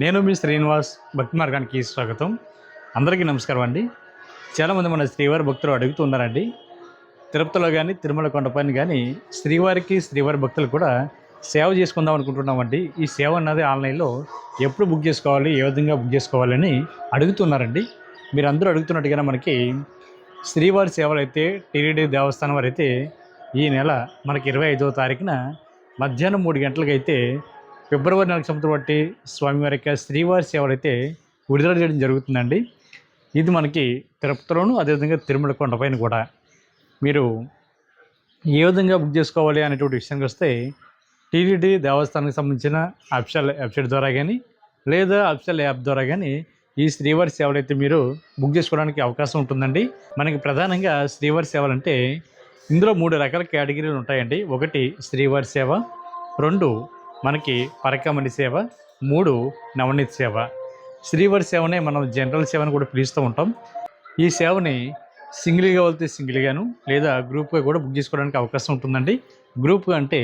నేను మీ శ్రీనివాస్ భక్తి మార్గానికి స్వాగతం. అందరికీ నమస్కారం అండి. చాలామంది మన శ్రీవారి భక్తులు అడుగుతున్నారండి తిరుపతిలో కానీ తిరుమల కొండపైన కానీ శ్రీవారికి శ్రీవారి భక్తులు కూడా సేవ చేసుకుందాం అనుకుంటున్నామండి ఈ సేవ అన్నది ఆన్లైన్లో ఎప్పుడు బుక్ చేసుకోవాలి ఏ విధంగా బుక్ చేసుకోవాలని అడుగుతున్నారండి. మీరు అందరూ అడుగుతున్నట్టుగానే మనకి శ్రీవారి సేవలు అయితే టీడీడీ దేవస్థానం వారు అయితే ఈ నెల మనకి ఇరవై ఐదవ తారీఖున మధ్యాహ్నం మూడు గంటలకైతే ఫిబ్రవరి నెలకు సంవత్సరం బట్టి స్వామివారి యొక్క శ్రీవారి సేవలైతే విడుదల చేయడం జరుగుతుందండి. ఇది మనకి తిరుపతిలోను అదేవిధంగా తిరుమల కొండపైన కూడా. మీరు ఏ విధంగా బుక్ చేసుకోవాలి అనేటువంటి విషయానికి వస్తే టీటీడీ దేవస్థానానికి సంబంధించిన అఫిషియల్ వెబ్సైట్ ద్వారా కానీ లేదా అఫిషియల్ యాప్ ద్వారా కానీ ఈ శ్రీవారి సేవలు అయితే మీరు బుక్ చేసుకోవడానికి అవకాశం ఉంటుందండి. మనకి ప్రధానంగా శ్రీవారి సేవలు అంటే ఇందులో మూడు రకాల కేటగిరీలు ఉంటాయండి. ఒకటి శ్రీవారి సేవ రెండు మనకి పరకమణి సేవ మూడు నవనీతి సేవ. శ్రీవారి సేవనే మనం జనరల్ సేవని కూడా పిలుస్తూ ఉంటాం. ఈ సేవని సింగిల్గా వెళ్తే సింగిల్గాను లేదా గ్రూప్గా కూడా బుక్ చేసుకోవడానికి అవకాశం ఉంటుందండి. గ్రూప్ అంటే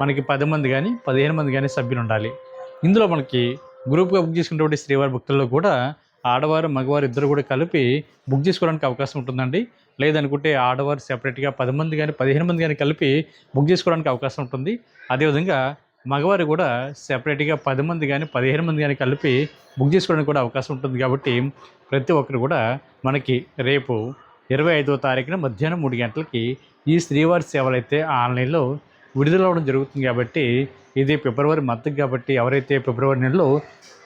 మనకి పది మంది కానీ పదిహేను మంది కానీ సభ్యులు ఉండాలి. ఇందులో మనకి గ్రూప్గా బుక్ చేసుకునేటువంటి శ్రీవారి భక్తుల్లో కూడా ఆడవారు మగవారు ఇద్దరు కూడా కలిపి బుక్ చేసుకోవడానికి అవకాశం ఉంటుందండి. లేదనుకుంటే ఆడవారు సెపరేట్గా పది మంది కానీ పదిహేను మంది కానీ కలిపి బుక్ చేసుకోవడానికి అవకాశం ఉంటుంది. అదేవిధంగా మగవారు కూడా సెపరేట్గా పది మంది కానీ పదిహేను మంది కానీ కలిపి బుక్ చేసుకోవడానికి కూడా అవకాశం ఉంటుంది. కాబట్టి ప్రతి ఒక్కరు కూడా మనకి రేపు ఇరవై ఐదో తారీఖున మధ్యాహ్నం మూడు గంటలకి ఈ శ్రీవారి సేవలు అయితే ఆన్లైన్లో విడుదల అవ్వడం జరుగుతుంది. కాబట్టి ఇది ఫిబ్రవరి మద్దతు కాబట్టి ఎవరైతే ఫిబ్రవరి నెలలో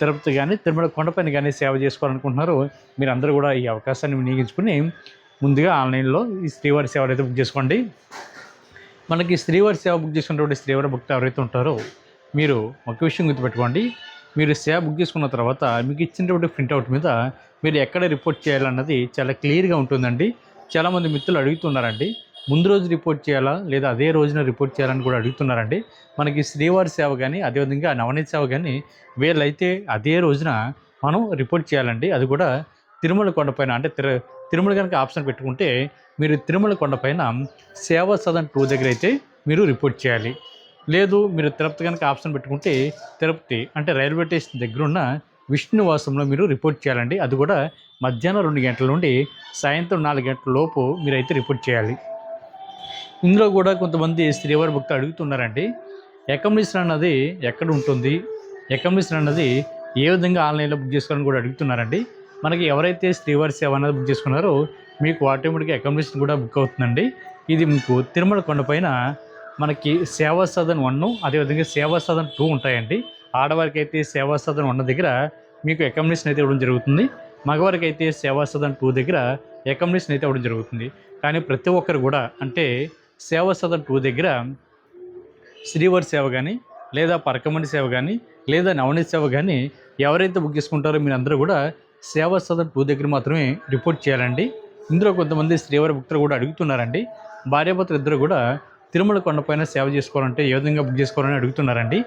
తిరుపతి కానీ తిరుమల కొండపైన కానీ సేవ చేసుకోవాలనుకుంటున్నారో మీరు అందరూ కూడా ఈ అవకాశాన్ని వినియోగించుకుని ముందుగా ఆన్లైన్లో ఈ శ్రీవారి సేవలు అయితే బుక్ చేసుకోండి. మనకి శ్రీవారి సేవ బుక్ చేసుకున్నటువంటి శ్రీవారి భక్తులు ఎవరైతే ఉంటారో మీరు ఒక విషయం గుర్తుపెట్టుకోండి. మీరు సేవ బుక్ చేసుకున్న తర్వాత మీకు ఇచ్చినటువంటి ప్రింట్అవుట్ మీద మీరు ఎక్కడ రిపోర్ట్ చేయాలన్నది చాలా క్లియర్గా ఉంటుందండి. చాలామంది మిత్రులు అడుగుతున్నారండి. ముందు రోజు రిపోర్ట్ చేయాలా? లేదా అదే రోజున రిపోర్ట్ చేయాలని కూడా అడుగుతున్నారండి. మనకి శ్రీవారి సేవ కానీ అదేవిధంగా నవనీత సేవ కానీ వీళ్ళైతే అదే రోజున మనం రిపోర్ట్ చేయాలండి. అది కూడా తిరుమల కొండపైన అంటే తిరు తిరుమల కనుక ఆప్షన్ పెట్టుకుంటే మీరు తిరుమల కొండపైన సేవా సదన్ టూ దగ్గర అయితే మీరు రిపోర్ట్ చేయాలి. లేదు మీరు తిరుపతి కనుక ఆప్షన్ పెట్టుకుంటే తిరుపతి అంటే రైల్వే స్టేషన్ దగ్గరున్న విష్ణువాసంలో మీరు రిపోర్ట్ చేయాలండి. అది కూడా మధ్యాహ్నం రెండు గంటల నుండి సాయంత్రం నాలుగు గంటల లోపు మీరైతే రిపోర్ట్ చేయాలి. ఇందులో కూడా కొంతమంది శ్రీవారి భక్తులు అడుగుతున్నారండి అకామిడేషన్ అన్నది ఎక్కడ ఉంటుంది? అకామిడేషన్ అన్నది ఏ విధంగా ఆన్లైన్లో బుక్ చేసుకోవాలని కూడా అడుగుతున్నారండి. మనకి ఎవరైతే శ్రీవారి సేవ బుక్ చేసుకున్నారో మీకు ఆటోమేటిక్గా అకామిడేషన్ కూడా బుక్ అవుతుందండి. ఇది మీకు తిరుమల కొండపైన మనకి సేవా సదన్ వన్ అదేవిధంగా సేవా సదన్ టూ ఉంటాయండి. ఆడవారికి అయితే సేవా సదన్ వన్ దగ్గర మీకు అకామిడేషన్ అయితే ఇవ్వడం జరుగుతుంది. మగవారికి అయితే సేవా సదన్ టూ దగ్గర అకామిడేషన్ అయితే ఇవ్వడం జరుగుతుంది. కానీ ప్రతి ఒక్కరు కూడా అంటే సేవా సదన్ టూ దగ్గర శ్రీవారి సేవ కానీ లేదా పరకమండి సేవ కానీ లేదా నవనీత్ సేవ కానీ ఎవరైతే బుక్ చేసుకుంటారో మీరు అందరూ కూడా సేవా సదన్ టూ దగ్గర మాత్రమే రిపోర్ట్ చేయాలండి. ఇందులో కొంతమంది శ్రీవారి భక్తులు కూడా అడుగుతున్నారండి. భార్యాభర్తలు ఇద్దరు కూడా తిరుమల కొండపైన సేవ చేసుకోవాలంటే ఏ విధంగా బుక్ చేసుకోవాలని అడుగుతున్నారండి.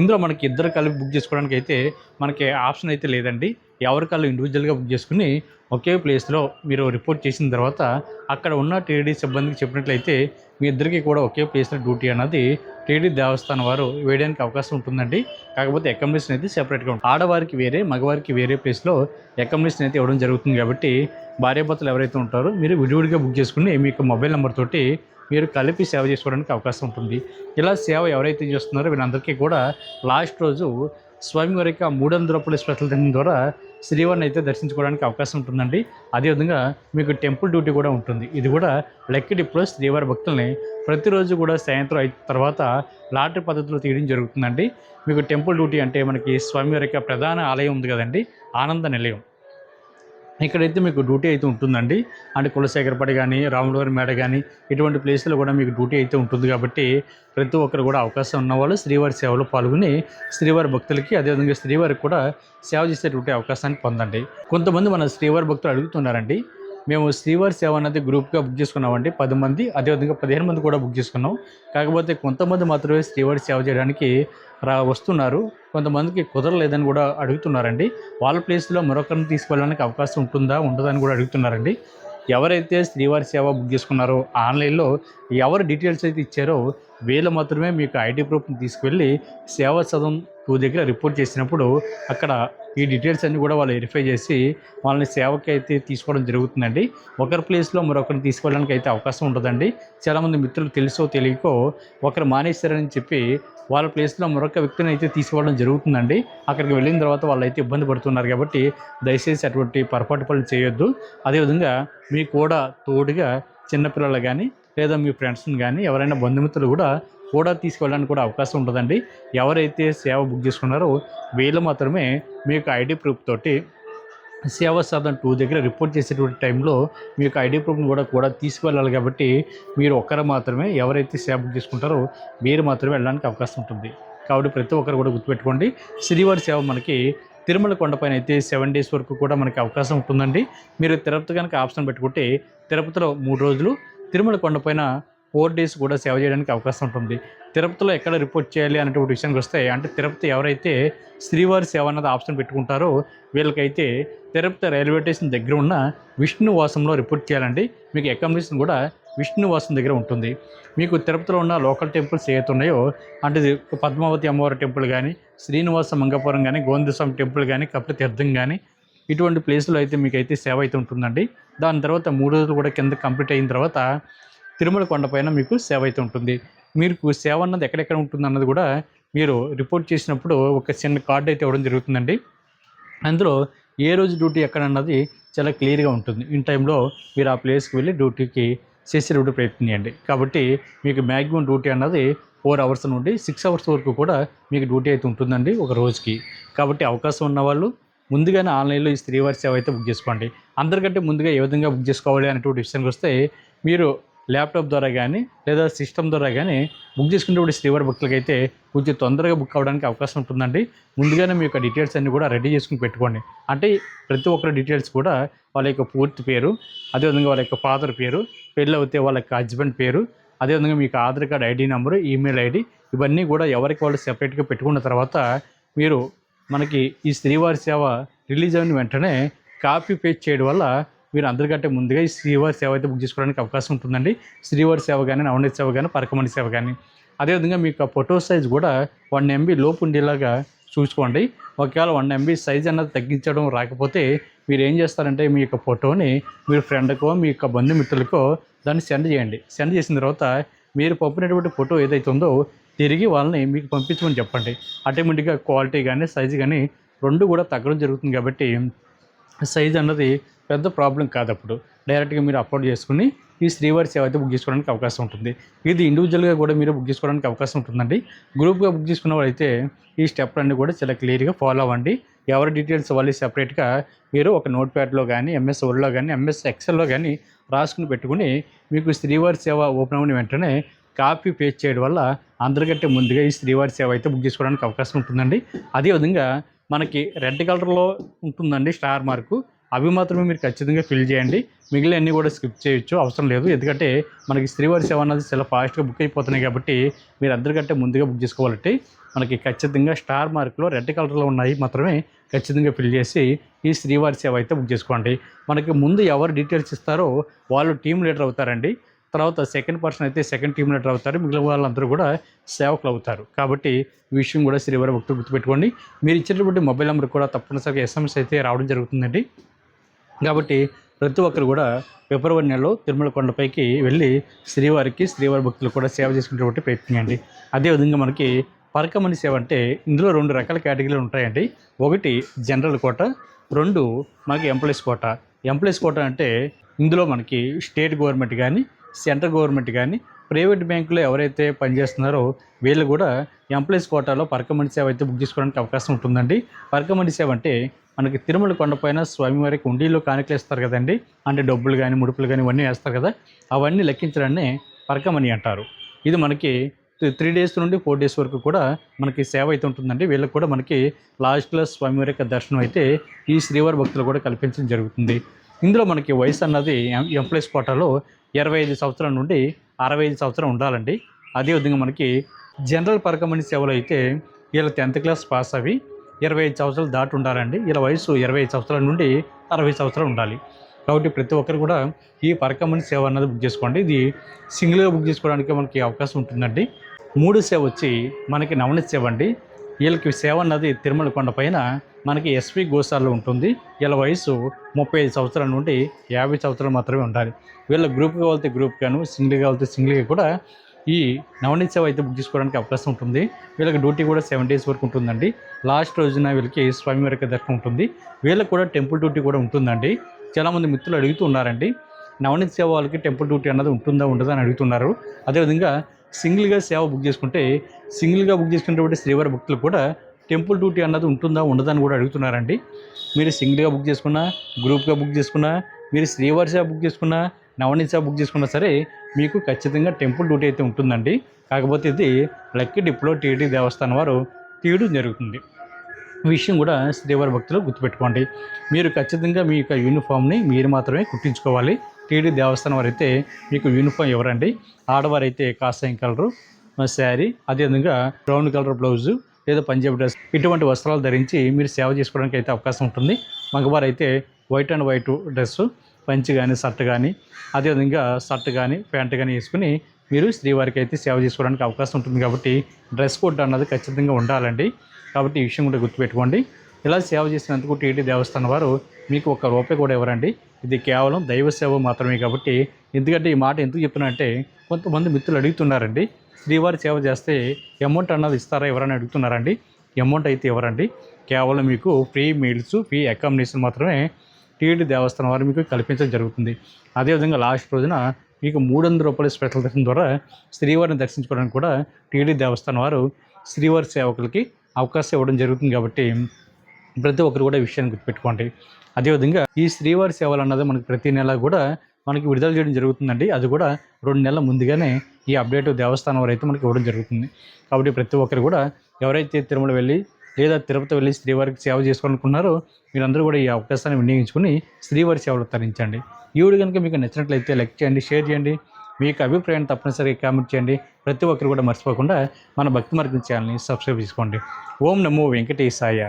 ఇందులో మనకి ఇద్దరు కలిపి బుక్ చేసుకోవడానికి అయితే మనకి ఆప్షన్ అయితే లేదండి. ఎవరి కాళ్ళు ఇండివిజువల్గా బుక్ చేసుకుని ఒకే ప్లేస్లో మీరు రిపోర్ట్ చేసిన తర్వాత అక్కడ ఉన్న టీడీ సిబ్బందికి చెప్పినట్లయితే మీ ఇద్దరికి కూడా ఒకే ప్లేస్లో డ్యూటీ అన్నది టీడీ దేవస్థానం వారు వేయడానికి అవకాశం ఉంటుందండి. కాకపోతే అకామిడేషన్ అయితే సెపరేట్గా ఉంటుంది. ఆడవారికి వేరే మగవారికి వేరే ప్లేస్లో అకామిడేషన్ అయితే ఇవ్వడం జరుగుతుంది కాబట్టి భార్యాభర్తలు ఎవరైతే ఉంటారో మీరు విడివిడిగా బుక్ చేసుకుని మీ యొక్క మొబైల్ నెంబర్ తోటి మీరు కలిపి సేవ చేసుకోవడానికి అవకాశం ఉంటుంది. ఇలా సేవ ఎవరైతే చేస్తున్నారో వీళ్ళందరికీ కూడా లాస్ట్ రోజు స్వామివారి యొక్క మూడు వందల రూపాయల స్పెషల్ తినడం ద్వారా శ్రీవారిని అయితే దర్శించుకోవడానికి అవకాశం ఉంటుందండి. అదేవిధంగా మీకు టెంపుల్ డ్యూటీ కూడా ఉంటుంది. ఇది కూడా లెక్కడి ప్లస్ శ్రీవారి భక్తుల్ని ప్రతిరోజు కూడా సాయంత్రం అయిన తర్వాత లాటరీ పద్ధతిలో తీయడం జరుగుతుందండి. మీకు టెంపుల్ డ్యూటీ అంటే మనకి స్వామివారి యొక్క ప్రధాన ఆలయం ఉంది కదండి. ఆనంద నిలయం. ఇక్కడైతే మీకు డ్యూటీ అయితే ఉంటుందండి. అంటే కులశేఖరపడి కానీ రాములవారి మేడ కానీ ఇటువంటి ప్లేస్లో కూడా మీకు డ్యూటీ అయితే ఉంటుంది కాబట్టి ప్రతి ఒక్కరు కూడా అవకాశం ఉన్నవాళ్ళు శ్రీవారి సేవలో పాల్గొని శ్రీవారి భక్తులకి అదేవిధంగా శ్రీవారికి కూడా సేవ చేసేటువంటి అవకాశాన్ని పొందండి. కొంతమంది మన శ్రీవారి భక్తులు అడుగుతున్నారండి మేము శ్రీవారి సేవ అనేది గ్రూప్గా బుక్ చేసుకున్నామండి. పది మంది అదేవిధంగా పదిహేను మంది కూడా బుక్ చేసుకున్నాం. కాకపోతే కొంతమంది మాత్రమే శ్రీవారి సేవ చేయడానికి రా వస్తున్నారు. కొంతమందికి కుదరలేదని కూడా అడుగుతున్నారండి. వాళ్ళ ప్లేస్లో మరొకరిని తీసుకెళ్ళడానికి అవకాశం ఉంటుందా ఉండదని కూడా అడుగుతున్నారండి. ఎవరైతే శ్రీవారి సేవ బుక్ చేసుకున్నారో ఆన్లైన్లో ఎవరు డీటెయిల్స్ అయితే ఇచ్చారో వీళ్ళు మాత్రమే మీకు ఐడి ప్రూఫ్ని తీసుకువెళ్ళి సేవా సదం టూ దగ్గర రిపోర్ట్ చేసినప్పుడు అక్కడ ఈ డీటెయిల్స్ అన్నీ కూడా వాళ్ళు వెరిఫై చేసి వాళ్ళని సేవకి అయితే తీసుకోవడం జరుగుతుందండి. ఒకరి ప్లేస్లో మరొకరిని తీసుకోవడానికి అయితే అవకాశం ఉంటుందండి. చాలామంది మిత్రులు తెలుసో తెలియకో ఒకరు మానేశారని చెప్పి వాళ్ళ ప్లేస్లో మరొక వ్యక్తిని అయితే తీసుకోవడం జరుగుతుందండి. అక్కడికి వెళ్ళిన తర్వాత వాళ్ళు అయితే ఇబ్బంది పడుతున్నారు కాబట్టి దయచేసి అటువంటి పొరపాటు పనులు చేయొద్దు. అదేవిధంగా మీకు కూడా తోడుగా చిన్నపిల్లలు కానీ లేదా మీ ఫ్రెండ్స్ని కానీ ఎవరైనా బంధుమిత్రులు కూడా కూడా తీసుకెళ్ళడానికి కూడా అవకాశం ఉంటుందండి. ఎవరైతే సేవ బుక్ చేసుకున్నారో వీళ్ళు మాత్రమే మీకు ఐడి ప్రూఫ్ తోటి సేవా సాధన టూ దగ్గర రిపోర్ట్ చేసేటువంటి టైంలో మీకు ఐడి ప్రూఫ్ని కూడా కూడా తీసుకువెళ్ళాలి కాబట్టి మీరు ఒక్కరు మాత్రమే ఎవరైతే సేవ బుక్ చేసుకుంటారో మీరు మాత్రమే వెళ్ళడానికి అవకాశం ఉంటుంది. కాబట్టి ప్రతి ఒక్కరు కూడా గుర్తుపెట్టుకోండి. శ్రీవారి సేవ మనకి తిరుమల కొండపైన అయితే సెవెన్ డేస్ వరకు కూడా మనకి అవకాశం ఉంటుందండి. మీరు తిరుపతి కనుక ఆప్షన్ పెట్టుకుంటే తిరుపతిలో మూడు రోజులు తిరుమల కొండపైన ఫోర్ డేస్ కూడా సేవ చేయడానికి అవకాశం ఉంటుంది. తిరుపతిలో ఎక్కడ రిపోర్ట్ చేయాలి అనేటువంటి విషయానికి వస్తే అంటే తిరుపతి ఎవరైతే శ్రీవారి సేవ అన్నది ఆప్షన్ పెట్టుకుంటారో వీళ్ళకైతే తిరుపతి రైల్వే స్టేషన్ దగ్గర ఉన్న విష్ణువాసంలో రిపోర్ట్ చేయాలండి. మీకు అకామిడేషన్ కూడా విష్ణువాసం దగ్గర ఉంటుంది. మీకు తిరుపతిలో ఉన్న లోకల్ టెంపుల్స్ ఏవైతే ఉన్నాయో అంటే పద్మావతి అమ్మవారి టెంపుల్ కానీ శ్రీనివాస మంగపురం కానీ గోవిందస్వామి టెంపుల్ కానీ కపిల తీర్థం కానీ ఇటువంటి ప్లేసులో అయితే మీకు అయితే సేవ అయితే ఉంటుందండి. దాని తర్వాత మూడు రోజులు కూడా కింద కంప్లీట్ అయిన తర్వాత తిరుమల కొండపైన మీకు సేవ అయితే ఉంటుంది. మీకు సేవ అన్నది ఎక్కడెక్కడ ఉంటుంది అన్నది కూడా మీరు రిపోర్ట్ చేసినప్పుడు ఒక చిన్న కార్డు అయితే ఇవ్వడం జరుగుతుందండి. అందులో ఏ రోజు డ్యూటీ ఎక్కడ అన్నది చాలా క్లియర్గా ఉంటుంది. ఇన్ టైంలో మీరు ఆ ప్లేస్కి వెళ్ళి డ్యూటీకి చేసేటప్పుడు ప్రయత్నం చేయండి కాబట్టి మీకు మ్యాక్సిమం డ్యూటీ అన్నది ఫోర్ అవర్స్ నుండి సిక్స్ అవర్స్ వరకు కూడా మీకు డ్యూటీ అయితే ఉంటుందండి ఒక రోజుకి. కాబట్టి అవకాశం ఉన్నవాళ్ళు ముందుగానే ఆన్లైన్లో ఈ శ్రీవారి సేవ అయితే బుక్ చేసుకోండి. అందరికంటే ముందుగా ఏ విధంగా బుక్ చేసుకోవాలి అనేటువంటి విషయానికి వస్తే మీరు ల్యాప్టాప్ ద్వారా కానీ లేదా సిస్టమ్ ద్వారా కానీ బుక్ చేసుకునేటువంటి శ్రీవారి భక్తులకైతే అయితే కొంచెం తొందరగా బుక్ అవ్వడానికి అవకాశం ఉంటుందండి. ముందుగానే మీ యొక్క డీటెయిల్స్ అన్నీ కూడా రెడీ చేసుకుని పెట్టుకోండి. అంటే ప్రతి ఒక్కరి డీటెయిల్స్ కూడా వాళ్ళ యొక్క పూర్తి పేరు అదేవిధంగా వాళ్ళ యొక్క ఫాదర్ పేరు పెళ్ళి అవుతే వాళ్ళ యొక్క హస్బెండ్ పేరు అదేవిధంగా మీకు Aadhaar card ID number email ID ఇవన్నీ కూడా ఎవరికి వాళ్ళు సెపరేట్గా పెట్టుకున్న తర్వాత మీరు మనకి ఈ శ్రీవారి సేవ రిలీజ్ అయిన వెంటనే కాపీ పేస్ట్ చేయడం వల్ల మీరు అందరికంటే ముందుగా ఈ శ్రీవారి సేవ అయితే బుక్ చేసుకోవడానికి అవకాశం ఉంటుందండి. శ్రీవారి సేవ కానీ నవనీతి సేవ కానీ పరకమణి సేవ కానీ అదేవిధంగా మీకు ఆ ఫోటో సైజ్ కూడా వన్ ఎంబీ లోపు ఉండేలాగా చూసుకోండి. ఒకవేళ వన్ ఎంబీ సైజ్ అన్నది తగ్గించడం రాకపోతే మీరు ఏం చేస్తారంటే మీ యొక్క ఫోటోని మీరు ఫ్రెండ్కో మీ యొక్క బంధుమిత్రులకో దాన్ని సెండ్ చేయండి. సెండ్ చేసిన తర్వాత మీరు పంపినటువంటి ఫోటో ఏదైతే ఉందో తిరిగి వాళ్ళని మీకు పంపించమని చెప్పండి. ఆటోమేటిక్గా క్వాలిటీ కానీ సైజు కానీ రెండు కూడా తగ్గడం జరుగుతుంది కాబట్టి సైజ్ అన్నది పెద్ద ప్రాబ్లం కాదు అప్పుడు డైరెక్ట్గా మీరు అప్లోడ్ చేసుకుని ఈ శ్రీవారి సేవ అయితే బుక్ చేసుకోవడానికి అవకాశం ఉంటుంది. ఇది ఇండివిజువల్గా కూడా మీరు బుక్ చేసుకోవడానికి అవకాశం ఉంటుందండి. గ్రూప్గా బుక్ చేసుకున్న వాళ్ళైతే ఈ స్టెప్లన్నీ కూడా చాలా క్లియర్గా ఫాలో అవ్వండి. ఎవరి డీటెయిల్స్ వాళ్ళు సెపరేట్గా మీరు ఒక నోట్ ప్యాడ్లో కానీ ఎంఎస్ వర్డ్లో కానీ ఎంఎస్ ఎక్సెల్లో కానీ రాసుకుని పెట్టుకుని మీకు శ్రీవారి సేవ ఓపెన్ అవ్వని వెంటనే కాపీ పేస్ట్ చేయడం వల్ల అందరికంటే ముందుగా ఈ శ్రీవారి సేవ అయితే బుక్ చేసుకోవడానికి అవకాశం ఉంటుందండి. అదేవిధంగా మనకి రెడ్ కలర్లో ఉంటుందండి స్టార్ మార్కు. అవి మాత్రమే మీరు ఖచ్చితంగా ఫిల్ చేయండి. మిగిలిన అన్నీ కూడా స్కిప్ చేయొచ్చు. అవసరం లేదు. ఎందుకంటే మనకి శ్రీవారి సేవ అన్నది చాలా ఫాస్ట్గా బుక్ అయిపోతున్నాయి కాబట్టి మీరు అందరికంటే ముందుగా బుక్ చేసుకోవాలంటే మనకి ఖచ్చితంగా స్టార్ మార్కులో రెడ్ కలర్లో ఉన్నాయి మాత్రమే ఖచ్చితంగా ఫిల్ చేసి ఈ శ్రీవారి సేవ అయితే బుక్ చేసుకోండి. మనకి ముందు ఎవరు డీటెయిల్స్ ఇస్తారో వాళ్ళు టీమ్ లీడర్ అవుతారండి. తర్వాత సెకండ్ పర్సన్ అయితే సెకండ్ టీమ్ లీడర్ అవుతారు. మిగిలిన వాళ్ళందరూ కూడా సేవకులు అవుతారు. కాబట్టి ఈ విషయం కూడా శ్రీవారి భక్తులు గుర్తుపెట్టుకోండి మీరు ఇచ్చినటువంటి మొబైల్ నెంబర్ కూడా తప్పనిసరిగా ఎస్ఎంఎస్ అయితే రావడం జరుగుతుందండి. కాబట్టి ప్రతి ఒక్కరు కూడా ఫిబ్రవరి నెలలో తిరుమల కొండపైకి వెళ్ళి శ్రీవారికి శ్రీవారి భక్తులు కూడా సేవ చేసుకునేటువంటి ప్రయత్నం అదేవిధంగా మనకి పరకమణి సేవ అంటే ఇందులో రెండు రకాల కేటగిరీలు ఉంటాయండి. ఒకటి జనరల్ కోట రెండు మనకి ఎంప్లాయీస్ కోట. ఎంప్లాయీస్ కోట అంటే ఇందులో మనకి స్టేట్ గవర్నమెంట్ కానీ సెంట్రల్ గవర్నమెంట్ కానీ ప్రైవేట్ బ్యాంకులో ఎవరైతే పనిచేస్తున్నారో వీళ్ళు కూడా ఎంప్లాయీస్ కోటాలో పరకమణి సేవ అయితే బుక్ చేసుకోవడానికి అవకాశం ఉంటుందండి. పరకమణి సేవ అంటే మనకి తిరుమల కొండపైన స్వామివారికి ఉండిలో కానుకలు వేస్తారు కదండి. అంటే డబ్బులు కానీ ముడుపులు కానీ ఇవన్నీ వేస్తారు కదా. అవన్నీ లెక్కించడాన్ని పరకమణి అంటారు. ఇది మనకి త్రీ డేస్ నుండి ఫోర్ డేస్ వరకు కూడా మనకి సేవ అయితే ఉంటుందండి. వీళ్ళకి కూడా మనకి లాస్ట్లో క్లాస్ స్వామివారి యొక్క దర్శనం అయితే ఈ శ్రీవారి భక్తులు కూడా కల్పించడం జరుగుతుంది. ఇందులో మనకి వయసు అన్నది ఎంప్లాయీస్ కోటాలో ఇరవై ఐదు సంవత్సరాల నుండి అరవై ఐదు సంవత్సరం ఉండాలండి. అదేవిధంగా మనకి జనరల్ పరకమణి సేవలు అయితే వీళ్ళ టెన్త్ క్లాస్ పాస్ అవి ఇరవై ఐదు సంవత్సరాలు దాటి ఉండాలండి. వీళ్ళ వయసు ఇరవై ఐదు సంవత్సరాల నుండి అరవై సంవత్సరాలు ఉండాలి. కాబట్టి ప్రతి ఒక్కరు కూడా ఈ పరకమణి సేవ అన్నది బుక్ చేసుకోండి. ఇది సింగిల్గా బుక్ చేసుకోవడానికి మనకి అవకాశం ఉంటుందండి. మూడు సేవ వచ్చి మనకి నవనీత సేవ అండి. వీళ్ళకి సేవ అన్నది తిరుమల కొండ పైన మనకి ఎస్పీ గోసాల్లో ఉంటుంది. వీళ్ళ వయసు ముప్పై ఐదు సంవత్సరాల నుండి యాభై సంవత్సరాలు మాత్రమే ఉండాలి. వీళ్ళ గ్రూప్గా వెళ్తే గ్రూప్ గాను సింగిల్గా వెళ్తే సింగిల్గా కూడా ఈ నవనీత సేవ అయితే బుక్ చేసుకోవడానికి అవకాశం ఉంటుంది. వీళ్ళకి డ్యూటీ కూడా సెవెన్ డేస్ వరకు ఉంటుందండి. లాస్ట్ రోజున వీళ్ళకి స్వామివారికి దర్శనం ఉంటుంది. వీళ్ళకి కూడా టెంపుల్ డ్యూటీ కూడా ఉంటుందండి. చాలామంది మిత్రులు అడుగుతూ ఉన్నారండి నవనీత సేవ వాళ్ళకి టెంపుల్ డ్యూటీ అన్నది ఉంటుందా ఉండదా అని అడుగుతున్నారు. అదేవిధంగా సింగిల్గా సేవ బుక్ చేసుకుంటే సింగిల్గా బుక్ చేసుకునేటువంటి శ్రీవారి భక్తులు కూడా టెంపుల్ డ్యూటీ అన్నది ఉంటుందా ఉండదని కూడా అడుగుతున్నారండి. మీరు సింగిల్గా బుక్ చేసుకున్నా గ్రూప్గా బుక్ చేసుకున్నా మీరు శ్రీవారి బుక్ చేసుకున్నా నవనీస బుక్ చేసుకున్నా సరే మీకు ఖచ్చితంగా టెంపుల్ డ్యూటీ అయితే ఉంటుందండి. కాకపోతే ఇది లక్కీ డిప్లో టీటీ దేవస్థానం వారు తీయడం జరుగుతుంది. విషయం కూడా శ్రీవారి భక్తులు గుర్తుపెట్టుకోండి. మీరు ఖచ్చితంగా మీ యొక్క యూనిఫామ్ని మీరు మాత్రమే కుట్టించుకోవాలి. టీడీ దేవస్థానం వారు అయితే మీకు యూనిఫామ్ ఎవరండి ఆడవారైతే కాషాయం కలరు శారీ అదేవిధంగా బ్రౌన్ కలర్ బ్లౌజు లేదా పంజాబ్ డ్రెస్ ఇటువంటి వస్త్రాలు ధరించి మీరు సేవ చేసుకోవడానికి అయితే అవకాశం ఉంటుంది. మగవారు అయితే వైట్ అండ్ వైట్ డ్రెస్సు పంచి కానీ షర్ట్ కానీ అదేవిధంగా షర్ట్ కానీ ప్యాంట్ కానీ వేసుకుని మీరు స్త్రీవారికి అయితే సేవ చేసుకోవడానికి అవకాశం ఉంటుంది. కాబట్టి డ్రెస్ కోడ్ అన్నది ఖచ్చితంగా ఉండాలండి. కాబట్టి ఈ విషయం కూడా గుర్తుపెట్టుకోండి. ఇలా సేవ చేసినందుకు టీటీ దేవస్థానం వారు మీకు ఒక రూపాయి కూడా ఇవ్వరండి. ఇది కేవలం దైవ సేవ మాత్రమే కాబట్టి. ఎందుకంటే ఈ మాట ఎందుకు చెప్తున్నానంటే కొంతమంది మిత్రులు అడుగుతున్నారండి. శ్రీవారి సేవ చేస్తే అమౌంట్ అన్నది ఇస్తారా ఎవరని అడుగుతున్నారండి? అమౌంట్ అయితే ఎవరండి కేవలం మీకు ఫ్రీ మీల్స్ ఫ్రీ అకామిడేషన్ మాత్రమే టీడీ దేవస్థానం వారు మీకు కల్పించడం జరుగుతుంది. అదేవిధంగా లాస్ట్ రోజున మీకు మూడు వందల రూపాయల స్పెషల్ దర్శనం ద్వారా శ్రీవారిని దర్శించుకోవడానికి కూడా టీడీ దేవస్థానం వారు శ్రీవారి సేవకులకి అవకాశం ఇవ్వడం జరుగుతుంది కాబట్టి ప్రతి ఒక్కరు కూడా ఈ విషయాన్ని గుర్తుపెట్టుకోండి. అదేవిధంగా ఈ శ్రీవారి సేవలు అన్నది మనకు ప్రతి నెల కూడా మనకి విడుదల చేయడం జరుగుతుందండి. అది కూడా రెండు నెలల ముందుగానే ఈ అప్డేట్ దేవస్థానం వారు అయితే మనకి ఇవ్వడం జరుగుతుంది. కాబట్టి ప్రతి ఒక్కరు కూడా ఎవరైతే తిరుమల వెళ్ళి లేదా తిరుపతి వెళ్ళి శ్రీవారికి సేవ చేసుకోవాలనుకున్నారో మీరందరూ కూడా ఈ అవకాశాన్ని వినియోగించుకుని శ్రీవారి సేవలు తరించండి. ఈ వీడియో కనుక మీకు నచ్చినట్లయితే లైక్ చేయండి షేర్ చేయండి మీకు అభిప్రాయం తప్పనిసరిగా కామెంట్ చేయండి. ప్రతి ఒక్కరు కూడా మర్చిపోకుండా మన భక్తి మార్గం ఛానల్ని సబ్స్క్రైబ్ చేసుకోండి. ఓం నమో వెంకటేశాయ.